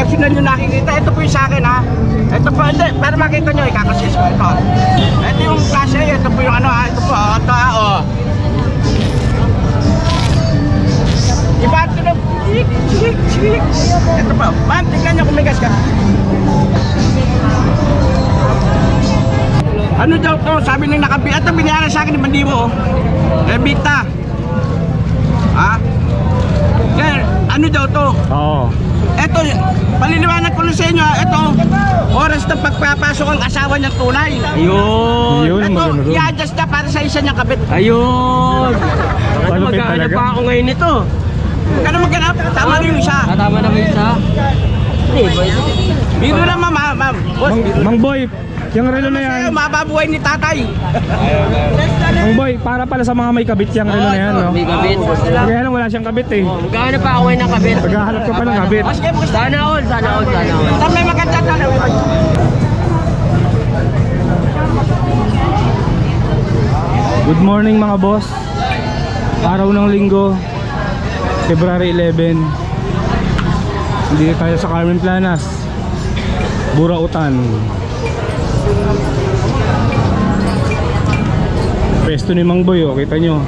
personal yung nakikita. Ito po yung sa akin ha. Ito po, hindi, para makita nyo, ikakasis ko ito. Ito yung klase, ito po yung ano ha. Ito po, oh, ito ha, oh. Iba ito na, chik. Ito po, ma'am, tingnan nyo kung ka. Ano daw to? Sabi ng nakabi, ito binayaran sa akin ni Bandibo. oh. Eh, Bita. Ha? Sir, ano daw to? Oo. Ito, paliliwanag ko lang sa inyo, ito, oras ng pagpapasok ang asawa niyang tunay. Ayun. Yun, Ito, maganda doon. i-adjust na para sa isa niyang kabit. Ayun. Bakit talaga. pa ako ngayon nito? Huwag ka na maghanap, tama na yung isa. Ah, tama na ba isa? Biro na ma'am, ma'am. Boss, Mang, biro. Mang Boy, yung relo na yan. Sa'yo, mababuhay ni tatay. Mang Boy, para pala sa mga may kabit yung relo na yan, no? May kabit. Kaya lang wala siyang kabit eh. Maghahanap pa ako ngayon ng kabit. Paghahanap ka pa ng kabit. Sana all, sana all, sana all. Saan may maganda tanong? Good morning mga boss. Araw ng linggo, February 11. Hindi tayo sa Carmen Planas. Burautan. Pesto ni Mang Boy, oh, kita nyo.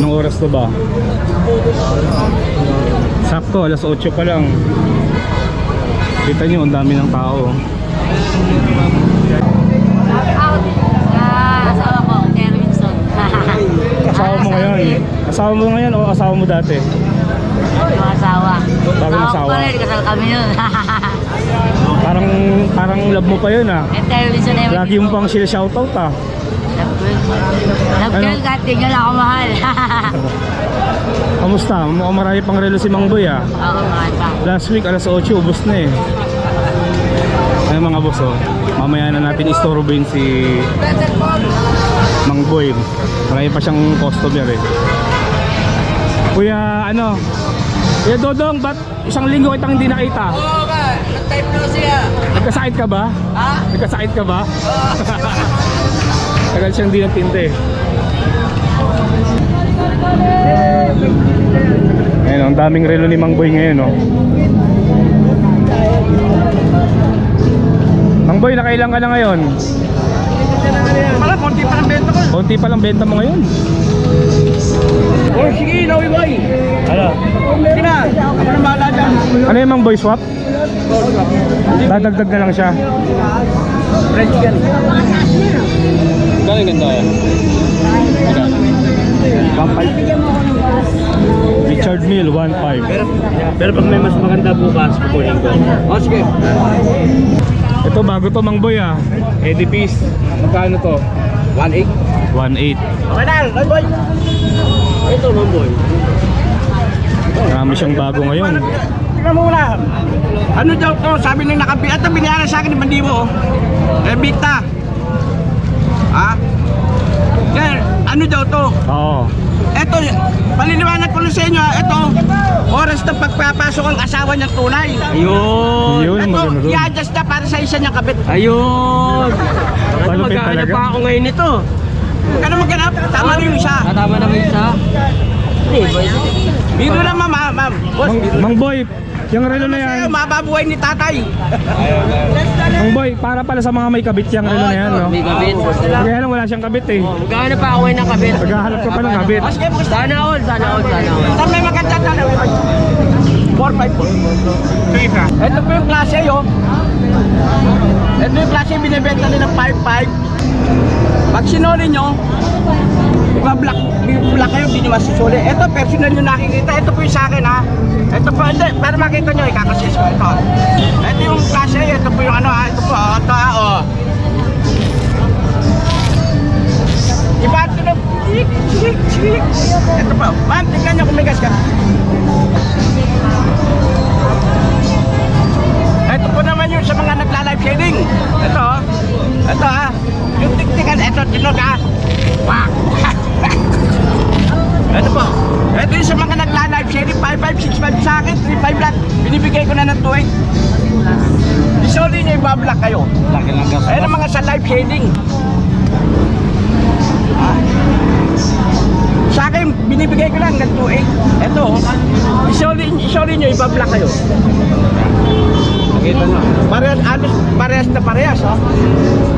Anong oras to ba? Sakto, alas 8 pa lang. Kita nyo, ang dami ng tao. asawa ko, Terwinson. Asawa mo ngayon. Asawa mo ngayon o asawa mo dati? Yung asawa. Bagong Asawa ko asawa. rin, kasal kami yun. Parang parang love mo pa yun ah. And Terwinson na yun. Lagi mo pang sila shoutout ah. Love girl. Ano? girl, nyo lang ako mahal. Kamusta? Mukhang marami pang relo si Mang Boy ah. Oo, mahal pa. Last week alas 8 ubos na eh. Ayun mga boss oh. Mamaya na natin istorbohin si Mang Boy. Marami pa siyang customer eh. Kuya ano? Kuya Dodong, ba't isang linggo kitang hindi nakita? Oo ba? Nag-type na siya. Nagkasakit ka ba? Ha? Nagkasakit ka ba? Tagal siyang di nagtinte. Ayun, ang daming relo ni Mang Boy ngayon, no? Mang Boy, nakailang ka na ngayon? Wala, konti pa ng benta ko. Konti pa lang benta mo ngayon. Oh, sige, Nawi Boy. Ano? Sige na, ako na bahala dyan. Ano yung Mang Boy swap? Dadagdag na lang siya. French yan. Gano'ng ganda yan? Richard Mill, 1.5. Pero pag may mas maganda bukas, kukunin ko. Oh, sige. Ito bago to Mang Boy ah. Eddie Peace. Magkano to? 1.8. 1.8. Okay na, Nawi Boy. Ito, mamboy. Marami siyang bago ngayon. Tingnan mo muna. Ano daw to? Sabi ng nakabi, ito binayaran sa akin ni Bandibo. oh. Eh, Bita. Ha? Ano daw to? Oo. Ito, paliliwanag ko lang sa inyo, ito, oras ng pagpapasok ang asawa niyang tunay. Ayun. Yun, Ito, maganda doon. i-adjust na para sa isa niyang kabit. Ayun. Bakit Malupit maghahanap talaga. pa ako ngayon nito? Na maghanap, tama na yung isa. Ah, tama na ba isa? Biro na ma'am, ha, ma'am. Boss, Mang, biro. Mang Boy, yung relo na yan. Sa'yo, mababuhay ni tatay. Mang Boy, para pala sa mga may kabit yung relo na yan, no? May kabit. Kaya lang wala siyang kabit eh. Oh, maghahanap pa ako ng kabit. Paghahanap ka pa ng kabit. Sana all, sana all, sana all. Saan may maganda tanong? 4-5 po. Ito po yung klase yo. Ito yung klase yung binibenta nila ng 5-5. Pag sinuli nyo, iba-black, black kayo, hindi nyo masusuli. Ito, personal nyo nakikita. Ito po yung sa akin ha. Ito po, hindi, para makita nyo, ikakasis ko ito. Ito yung klase, ito po yung ano ha. Ito po, ito ha, oh. Iba ito na, chik, chik, chik. Ito po, ma'am, tingnan nyo kung may gas ka. Ito po naman yung sa mga nagla-live shading. Ito, oh. ito ha. Yung tiktikan, ito, tinog ha. Wak! ito po. Ito yung sa mga nagla-live shading, 5565 sa akin, 35 lang. Binibigay ko na ng 28. Isoli nyo ibablock kayo. Ayan ang mga sa live shading. Sa akin, binibigay ko lang ng 2.8. Ito, isoli, isoli nyo, ibablock kayo. Ano? Parehas, alos, parehas na parehas, ha?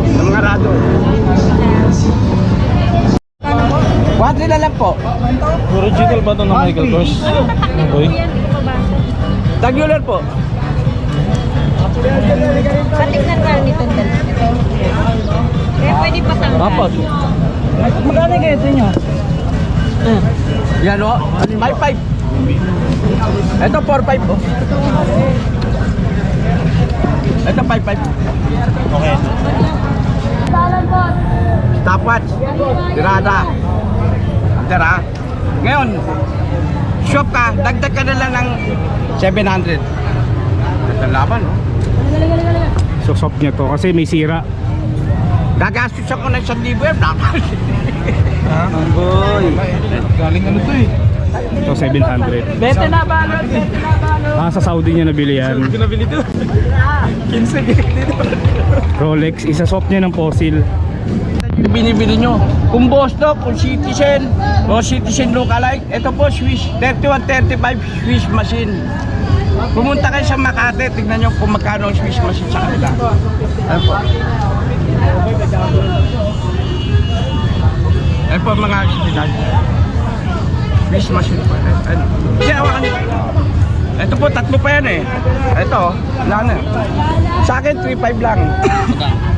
Ng mga rado. Quadri na lang po. Original ba ito ng Michael Kors? Boy? Tagular po. Patignan ka nito. Kaya pwede patanggal. Tapos. Magkano kayo ito nyo? Yan o. 5-5. Ito 4-5 po. Ito 5-5. Okay. Stopwatch. Tirada. Tira. Ngayon, shop ka, dagdag ka na lang ng 700. Ito laban, no? So soft niya to kasi may sira. Gagastos ako ng 1,000 yan. Dapat. Galing ano to eh? Ito 700. Bete na balot, bete na balot. Ah, sa Saudi niya nabili yan. Pinabili to. 15 dito. Rolex, isa swap niya ng fossil. Binibili nyo. Kung boss to, kung citizen, o citizen lookalike, ito po Swiss, 3135 Swiss machine. Pumunta kayo sa Makati, tignan nyo kung magkano ang Swiss machine sa kanila. Ano po? Ano po mga citizen? Swiss machine po. Ano? Kasi hawakan nyo. Ito po, tatlo pa yan eh. Ito, wala na. Sa akin, 3.5 lang.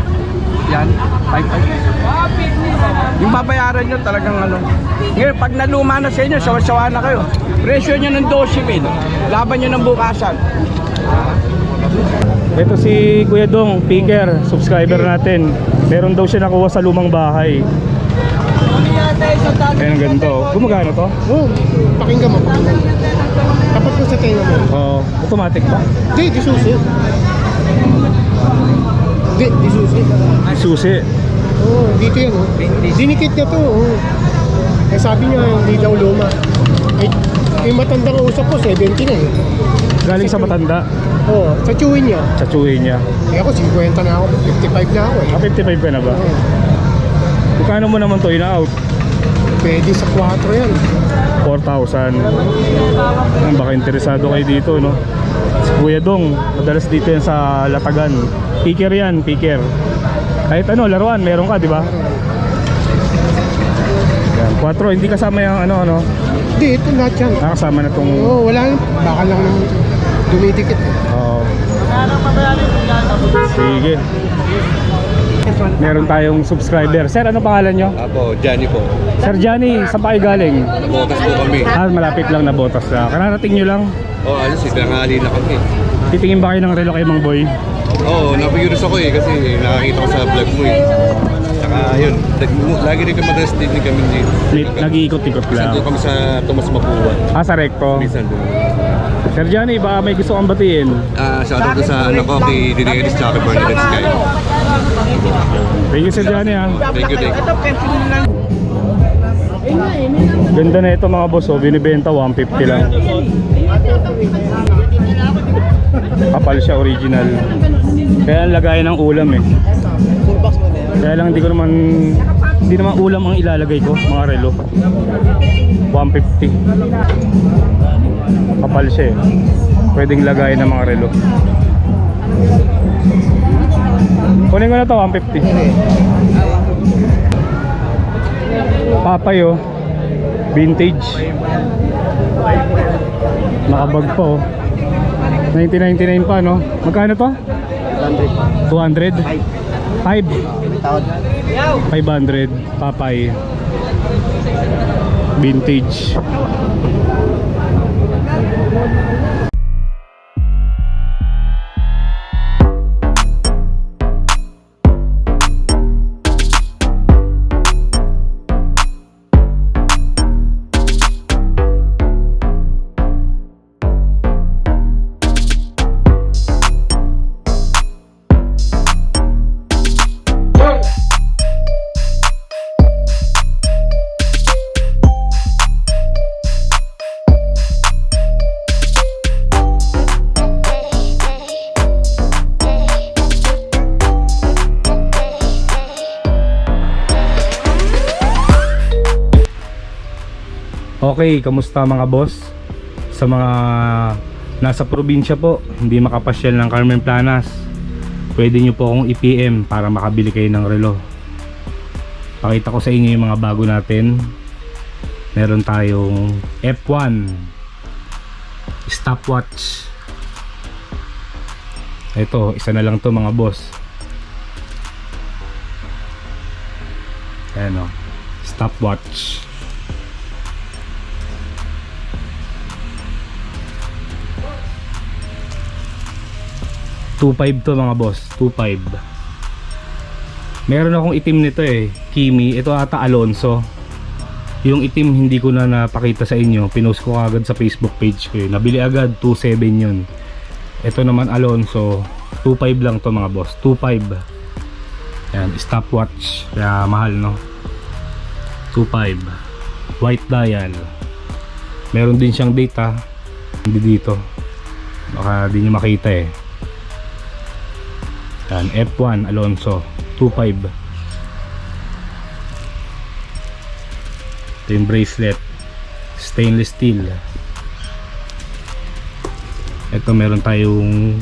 Yan, 5.5. Yung babayaran nyo talagang ano. Ngayon, pag naluma na sa inyo, sawa-sawa na kayo. Presyo nyo ng 12 mil. Laban nyo ng bukasan. Ito si Kuya Dong, picker, subscriber natin. Meron daw siya nakuha sa lumang bahay. Ayan ang ganito. Gumagano to? Oo, pakinggan mo, pakinggan mo. Tapat ko sa tenga mo. Oo, automatic ba? Di, di susi. Di, di susi. Susi. Oo, dito yan, oh. Dinikit niya to, oh. Eh, sabi niya, hindi daw luma. Eh, yung matandang usap ko, 70 na eh. Galing sa matanda. Oo, sa chewin niya. Tsatsuhin niya. Eh ako, 50 na ako, 55 na ako eh. Ah, 55 ka na ba? Oo, Kukano mo naman to in-out? pwede sa 4 yan. 4,000. Ang baka interesado kayo dito, no? Si Kuya Dong, madalas dito yan sa Latagan. Picker yan, picker. Kahit ano, laruan, meron ka, di ba? Yan, 4, hindi kasama yung ano, ano. Di, ito lahat yan. Nakasama na tong... Oo, wala yun. Baka lang naman dumidikit. Oo. Sige. Meron tayong subscriber. Sir, ano pangalan nyo? Ako, Johnny po. Sir Johnny, saan pa kayo galing? Botas po kami. Ah, malapit lang na botas na. Kararating nyo lang. Oo, oh, alas, tanghali na kami. Titingin ba kayo ng relo kay Mang Boy? Oo, oh, napag-curious ako eh kasi nakakita ko sa vlog mo eh. Tsaka yun, lag- lagi rin kami madalas din kami dito. Nag- Nag-iikot-ikot lang. doon kami sa Tomas Mapua. Ah, sa Recto. Minsan doon. Sir Johnny, baka may gusto kang batiin. Ah, shoutout doon sa anak ko kay Dineris tsaka kay Bernadette Sky. Thank you, Sir Johnny, ha. Thank you, thank you. Ganda na ito, mga boss. Oh. Binibenta 150 lang. Kapal siya, original. Kaya ang lagayan ng ulam, eh. Kaya lang hindi ko naman... Hindi naman ulam ang ilalagay ko, mga relo. 150. Kapal siya, eh. Pwedeng lagayan ng mga relo. Kunin ko na to 150. Papay oh. Vintage. Nakabag pa oh. 1999 pa no. Magkano to? 200. 200? 5. 500. Papay. Vintage. Okay, kamusta mga boss? Sa mga nasa probinsya po, hindi makapasyal ng Carmen Planas, pwede nyo po akong i-PM para makabili kayo ng relo. Pakita ko sa inyo yung mga bago natin. Meron tayong F1 stopwatch. Ito, isa na lang to mga boss. Ayan o, stopwatch. Two five to mga boss, 2.5 Meron akong itim nito eh, Kimi, ito ata Alonso. Yung itim hindi ko na napakita sa inyo, pinost ko agad sa Facebook page ko yun. Nabili agad 2.7 yun. Ito naman Alonso, 2.5 lang to mga boss, 2.5. Yan, stopwatch, kaya mahal no. 2.5. White dial. Meron din siyang data, hindi dito. Baka di nyo makita eh. Yan, F1 Alonso 2.5 Ito yung bracelet Stainless steel. Ito meron tayong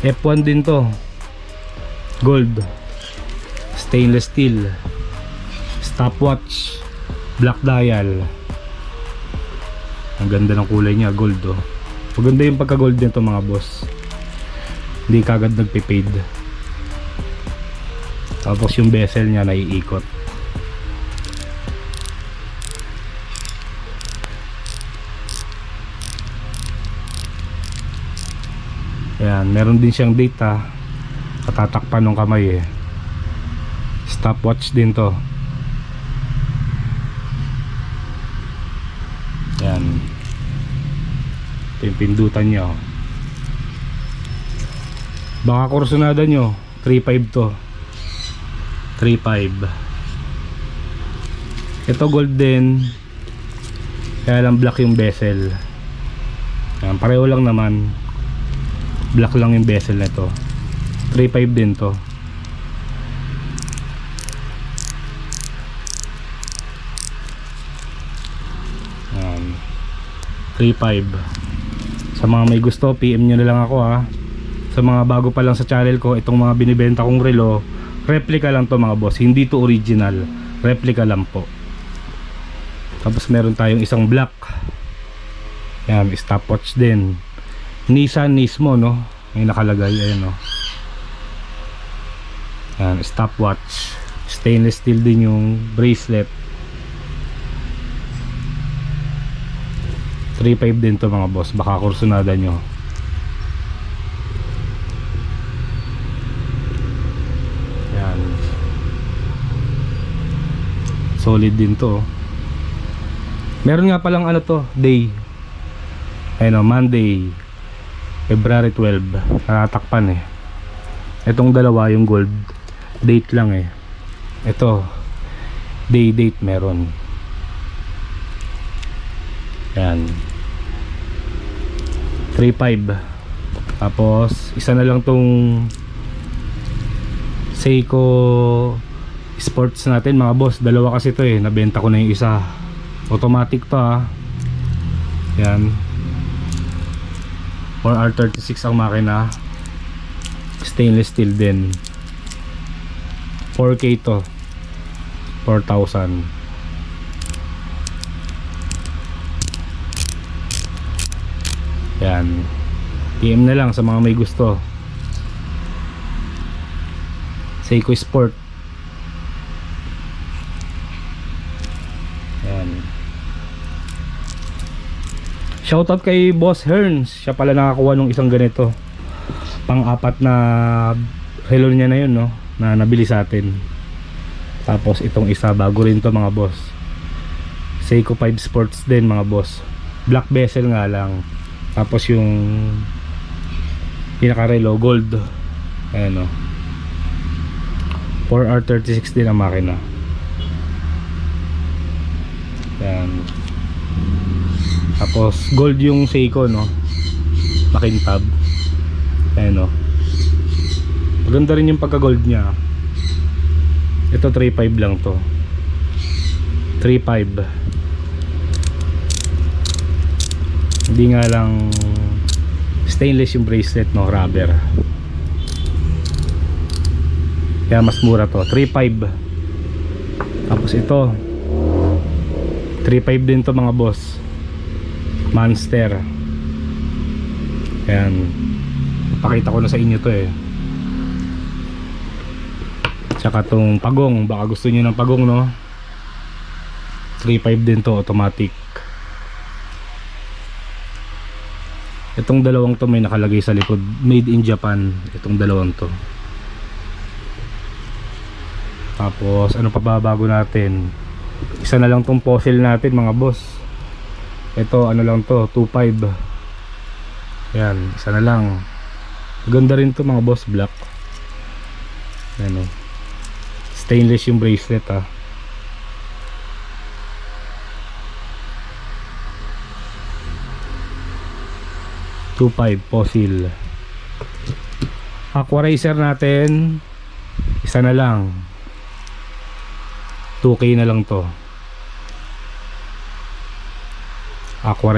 F1 din to. Gold Stainless steel Stopwatch Black dial. Ang ganda ng kulay niya gold oh. Maganda yung pagka gold nito mga boss hindi kagad nagpipaid tapos yung bezel niya naiikot. Yan meron din siyang data. Katatakpan ng kamay eh. Stopwatch din to. Yan ito yung pindutan niya oh. Baka kursunada nyo 3.5 to. 3.5 Ito gold din. Kaya lang black yung bezel. Yan, Pareho lang naman. Black lang yung bezel na to 3.5 din to. Yan 3.5 Sa mga may gusto PM nyo na lang ako ha sa mga bago pa lang sa channel ko itong mga binibenta kong relo replica lang to mga boss. Hindi to original. Replica lang po. Tapos meron tayong isang black. Yan stopwatch din. Nissan Nismo no? May nakalagay ayan no? Yan stopwatch. Stainless steel din yung bracelet. 3.5 din to mga boss. Baka kursunada nyo Yan. Solid din to. oh. Meron nga palang ano to, day. Ayun o, Monday. February 12. Natatakpan eh. Itong dalawa yung gold. Date lang eh. Ito. Day date meron. Yan. 3.5. Tapos, isa na lang tong Seiko Sports natin mga boss. Dalawa kasi to eh. Nabenta ko na yung isa. Automatic to ah. Yan. 4R36 ang makina. Stainless steel din. 4K to. 4,000 yan. PM na lang sa mga may gusto. Seiko Sport Ayan Shoutout kay Boss Hearns. Siya pala nakakuha nung isang ganito. Pang-apat na relo niya na yun no? Na nabili sa atin. Tapos itong isa bago rin to mga boss. Seiko 5 Sports din mga boss. Black bezel nga lang. Tapos yung Pinaka-relo gold. Ayan o 4R36 din ang makina. Yan tapos gold yung Seiko no? Makintab. Ayan no? Maganda rin yung pagka gold nya ito 3.5 lang to. 3.5 Hindi nga lang stainless yung bracelet no, rubber. Kaya mas mura to, 3.5. Tapos ito 3.5 din to mga boss. Monster. Ayan. Pakita ko na sa inyo to eh. Tsaka tong pagong, baka gusto niyo ng pagong no. 3.5 din to automatic. Itong dalawang to may nakalagay sa likod, made in Japan. Itong dalawang to. Tapos ano pa ba natin? Isa na lang tong fossil natin mga boss. Ito ano lang to, 2.5. Yan, isa na lang. Ganda rin to mga boss, black. Ano. Stainless yung bracelet ah. Two five fossil. Aqua racer natin isa na lang 2k na lang to Aqua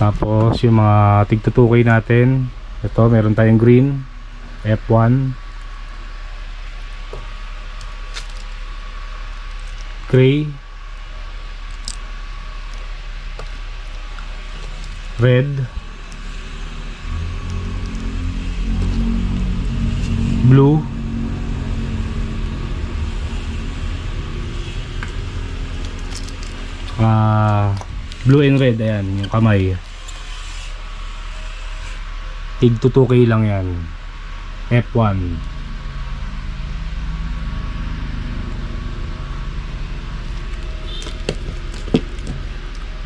tapos yung mga tigto 2k natin. Ito meron tayong green. F1 gray. Red. Blue ah blue and red ayan yung kamay. Tig 2k lang yan. F1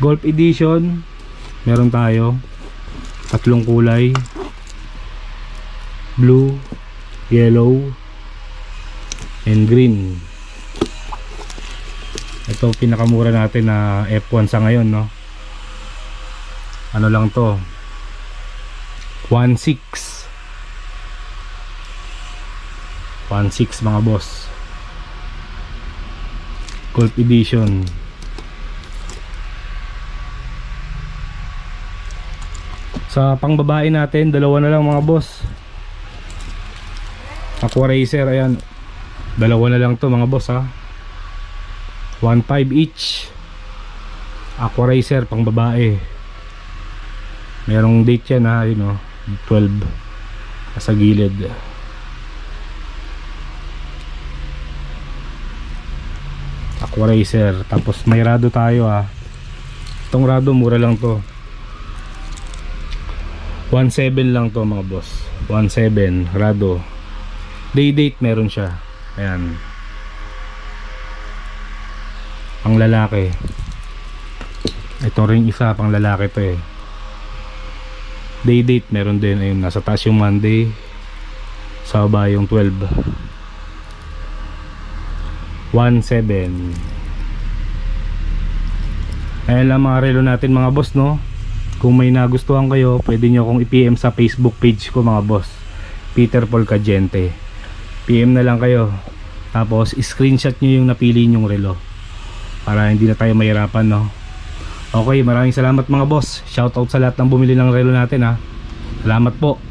Golf Edition. Meron tayo. Tatlong kulay. Blue yellow and green ito pinakamura natin na F1 sa ngayon no? Ano lang to? 1.6 1.6 mga boss. Golf Edition. Sa pangbabae natin dalawa na lang mga boss. Aqua Racer ayan. Dalawa na lang to mga boss ha 1.5 each. Aqua Racer pang babae. Merong date yan ha yun o 12 sa gilid. Aqua Racer tapos may rado tayo ha. Itong rado mura lang to. 1.7 lang to mga boss. 1.7 rado. Day date meron siya. Ayan pang lalaki. Ito rin isa pang lalaki to eh. Day date meron din. Ayun nasa taas yung Monday. Sa baba yung 12 1.7 ayan lang mga relo natin mga boss no? Kung may nagustuhan kayo pwede nyo akong i-PM sa Facebook page ko mga boss. Peter Paul Cagente PM na lang kayo. Tapos screenshot nyo yung napili nyong relo para hindi na tayo mahirapan no? Okay maraming salamat mga boss. Shoutout sa lahat ng bumili ng relo natin ha? Salamat po